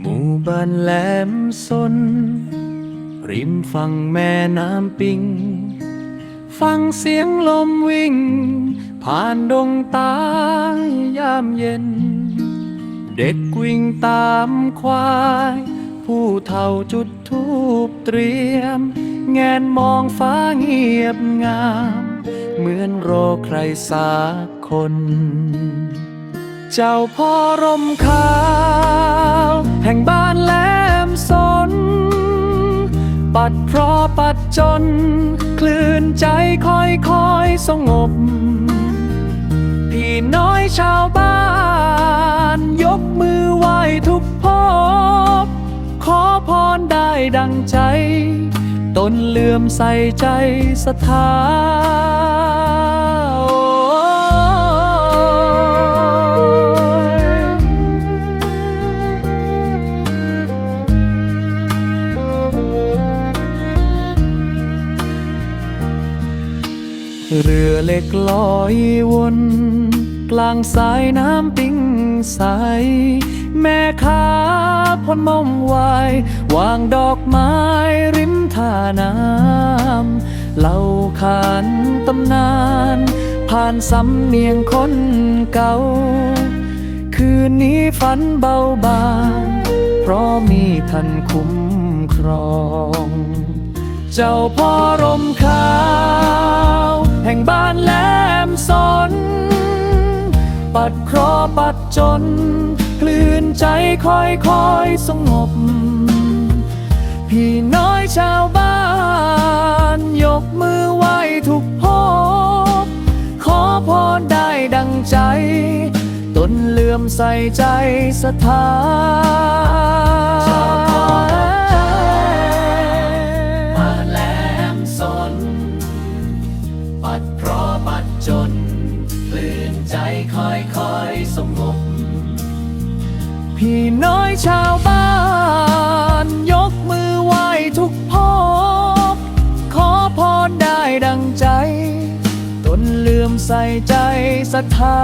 หมู่บ้านแหลมสน ริมฝั่งแม่น้ำปิง ฟังเสียงลมวิ่ง ผ่านดงตายามเย็น เด็กวิ่งตามควาย ผู้เฒ่าจุดทูบเตรียม แงนมองฟ้าเงียบงาม เหมือนรอใครสักคน เจ้าพ่อร่มขาว แห่งบ้านแหลมสน ปัดเพราะปัดจน คลื่นใจคอยคอยสงบ พี่น้อยชาวบ้าน ด้ดังใจ ตนเลื่อมใส่ใจศรัทธาเรือเล็กลอยวน กลางสายน้ำปิ้งใส แม่ค้าพนมอมไหวายวางดอก ไม้ริมท่าน้ำเล่าขานตำนาน ผ่านสำเนียงคนเก่า คืนนี้ฝันเบาบาง เพราะมีท่านคุ้มครอง เจ้าพ่อร่มขาว แห่งบ้านแหลมสน ปัดเคราะห์ปัดจน คลื่นใจค่อยค่อยสงบ พี่น้อยชาวบ้าน ยกมือไหว้ทุกพบ ขอพรได้ดังใจ ตนเลื่อมใส่ใจศรัทธามาแหลมสน ปัดเพราะปัดจนคลื่นใจค่อยค่อยสงบพี่น้อยชาว อนได้ดังใจ ตนลืมใส่ใจศรัทธา